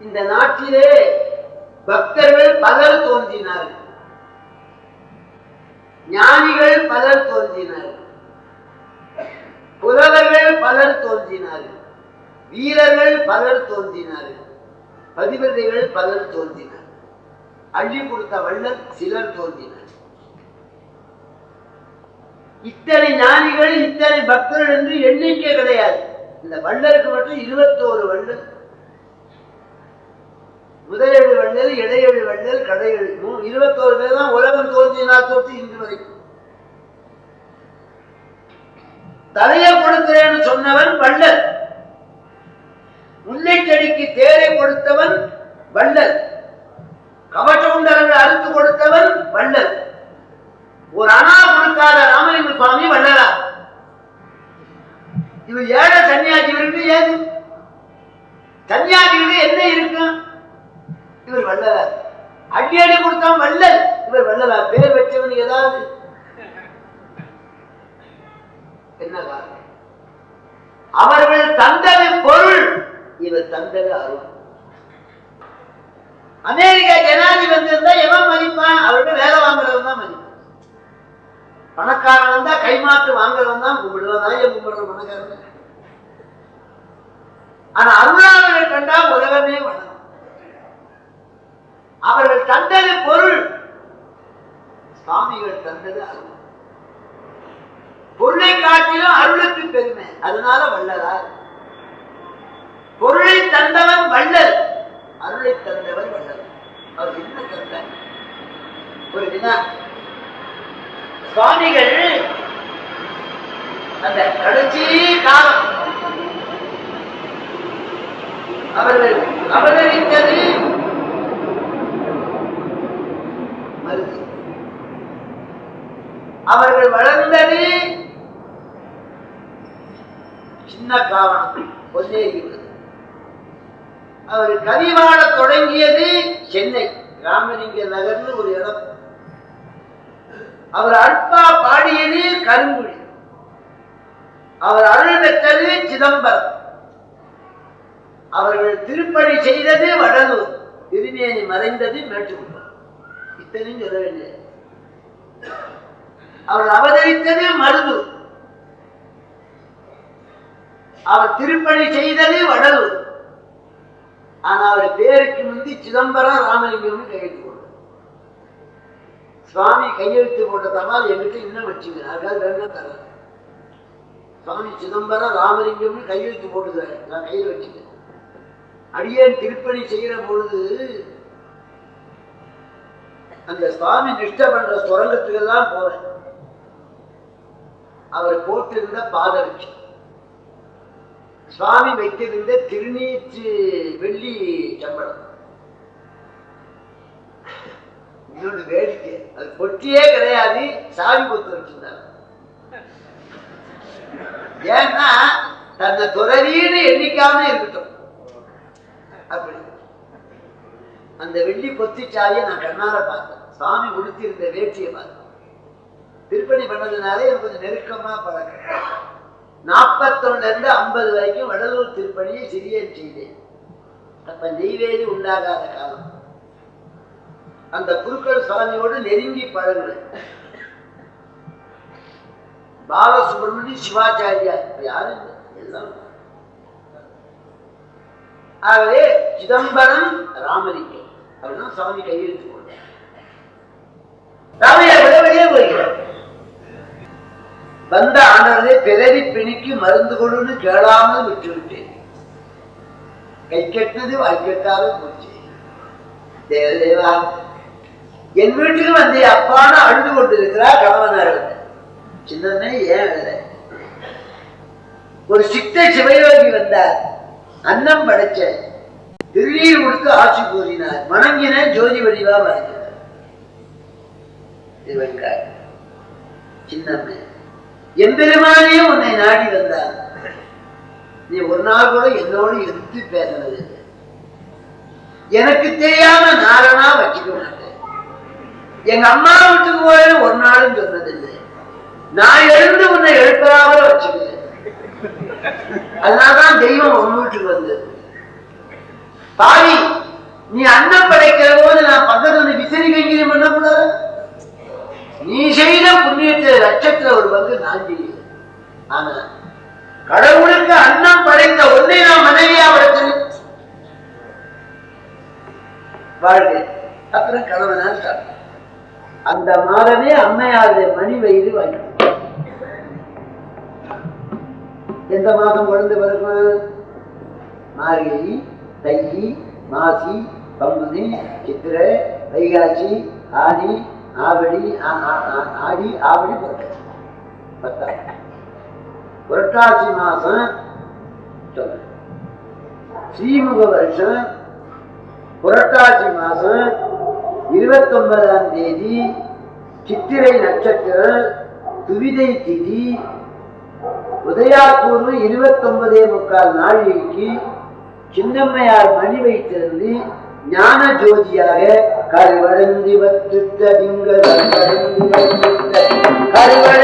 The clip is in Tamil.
இந்த நாட்டிலே பக்தர்கள் பலர் தோன்றினார்கள். ஞானிகள் பலர் தோன்றினார்கள். புலவர்கள் பலர் தோன்றினார்கள். வீரர்கள் பலர் தோன்றினார்கள். பதிவதைகள் பலர் தோன்றினர் அள்ளி கொடுத்த வள்ளல் சிலர் தோன்றினார் இத்தனை ஞானிகள் இத்தனை பக்தர்கள் என்று எண்ணிக்கை கிடையாது. இந்த வள்ளலுக்கு மட்டும் இருபத்தோரு வள்ளல் முதலேழு வள்ளல் இடையேழு வள்ளல் கடையேழு இருபத்தோரு பேர் தான் உலகம் தோன்றினால் தொட்டு இன்று வரைக்கும் தலையை கொடுக்கிறேன்னு சொன்னவன் வள்ளல். முல்லை செடிக்கு தேரை கொடுத்தவன் வள்ளல். அடி அடி கொடுத்தான் வள்ளல். இவர் வள்ளலா? பேர் வச்சவன் ஏதாவது? என்ன காரணம்? அவர்கள் தந்தது பொருள். இவர் தந்தது அருள். அமெரிக்கா ஜனாதிபதி வந்திருந்தா எவன் மதிப்பான்? அவர்கிட்ட வேலை வாங்குறவன் தான் மதிப்பான். பணக்காரன் வந்தா கைமாற்று வாங்குறவன் தான் கும்பிடுவான். தான் கும்பிடுற பணக்காரன் ஆனா அருளாளர்கள் கண்டா உலகமே வணங்கும் அவர்கள் தந்தது பொருள் சுவாமிகள் அருள் பொருளை காட்டிலும் அருளுக்கு பெருமை. அதனால வள்ளலார் பொருளை தந்தவன் வல்லல் அருளை தந்தவன் வல்லல் அவர் என்ன தந்த? ஒரு வினா சுவாமிகள் அந்த கடைசி காலம். அவர்கள் அவர்கள் மருது அவர்கள் வளர்ந்தது சின்ன காரணம் பொன்னேரி அவர் கவிவாழ தொடங்கியது சென்னை. ராமலிங்க நகர்னு ஒரு இடம். அவர் அல்பா பாடியது கருங்குழி. அவர் அருள் பெற்றது சிதம்பரம். அவர்கள் திருப்பணி செய்தது வடலூர். திருநேனி மறைந்தது மேட்டுக்குப்பம். இத்தனையும் சொல்ல வேண்டிய அவர் அவதரித்தது மருது. அவர் திருப்பணி செய்தது வடலூர் ஆனா அவர் பேருக்கு முந்தி சிதம்பரம் ராமலிங்கம்னு கையெழுத்து போட்டார் சுவாமி கையெழுத்து போட்ட தபால் என்கிட்ட இன்னும் வச்சுங்க அதுக்காக வேணா சுவாமி சிதம்பரம் ராமலிங்கம்னு கையெழுத்து போட்டுக்கிறாரு. நான் கையில் வச்சுக்கிறேன். அடியேன் திருப்பணி செய்கிற பொழுது அந்த சுவாமி நிஷ்ட பண்ற சுரங்கத்துக்கெல்லாம் போறேன் அவர் போட்டிருந்த பாதரட்சி சுவாமி வைத்திருந்த திருநீற்று வெள்ளி சம்பளம் இன்னொன்று வேடிக்கை. அது பொட்டியே கிடையாது சாவி கொத்து வச்சிருந்தாங்க ஏன்னா தன்னை துறவின்னு எண்ணிக்காம இருக்கட்டும். அப்படி. அந்த வெள்ளி பொத்தி சாவியை நான் கண்ணால பார்த்தேன். சாமி உடுத்திருந்த வேட்டியை பார்த்தேன். திருப்பணி பண்ணதுனாலே எனக்கு கொஞ்சம் நெருக்கமா பழக்கம். நாற்பத்தொன்னு இருந்து ஐம்பது வரைக்கும் வடலூர் திருப்பணியை சிறியன் செய்தேன். அப்ப நெய்வேலி உண்டாகாத காலம். அந்த குருக்கள் சுவாமியோடு நெருங்கி பழகுனேன் பாலசுப்ரமணியம் சிவாச்சாரியார் யாரும் எல்லாம். ஆகவே சிதம்பரம் ராமலிங்கம் அப்படின்னா சுவாமி கையெழுத்து போட்டார். விட வெளியே போய்கிறார் வந்த ஆண்டவரே பிறவி பிணிக்கு மருந்து கொடுன்னு கேளாமல் விட்டுவிட்டேன். கை கெட்டது வாய் கெட்டாத போச்சு. தேவதேவா என் வீட்டுக்கு வந்து அப்பான்னு அழுது கொண்டிருக்கிறா கணவனார் சின்னமே ஏன் வேலை ஒரு சித்த சிவயோகி வந்தார். அன்னம் படைச்ச திருநீர் கொடுத்து ஆட்சி கூறினார். வணங்கின ஜோதி வடிவா மறைந்தார் சின்னம்மை எம்பெருமானே உன்னை நாடி வந்தார். நீ ஒரு நாள் கூட என்னோடு எதிர்த்து பேசினது எனக்கு தெரியாம நாரணா வச்சுக்க மாட்டேன் எங்க அம்மா வீட்டுக்கு போய் ஒரு நாளும் சொன்னதில்லை. நான் எழுந்து உன்னை எழுப்பறாமல வச்சுக்கிறேன். அதனாலதான் தெய்வம் உன் வீட்டுக்கு வந்தது. பாவி நீ அன்னம் படைக்கிற போது நான் பக்கத்துல லட்சத்துல ஒரு பங்கு நான் ஆனா கடவுளுக்கு அண்ணம் படைத்த ஒன்றை நான் மனைவியா படைத்தேன் வாழ்க்கை அப்புறம் கணவனால் சாப்பிட்டேன் அந்த மாதமே அம்மையாருடைய மணி வயிறு வாங்கி. எந்த மாதம் குழந்தை பிறக்கும் மார்கழி தை மாசி பங்குனி சித்திரை வைகாசி ஆடி ஆவடி ஆடி ஆவடி புரட்டாசி மாசம் சொல்லு ஸ்ரீமுக வருஷம் புரட்டாசி மாசம் இருபத்தி ஒன்பதாம் தேதி சித்திரை நட்சத்திரம் துவிதை திதி உதயாபூர்வம் இருபத்தி ஒன்பதே முக்கால் நாழிகைக்கு சின்னம்மையார் மணி வைத்திருந்து ஞான ஜோதியாக கருவடந்தி வத்துத்த திங்கள். கருவடை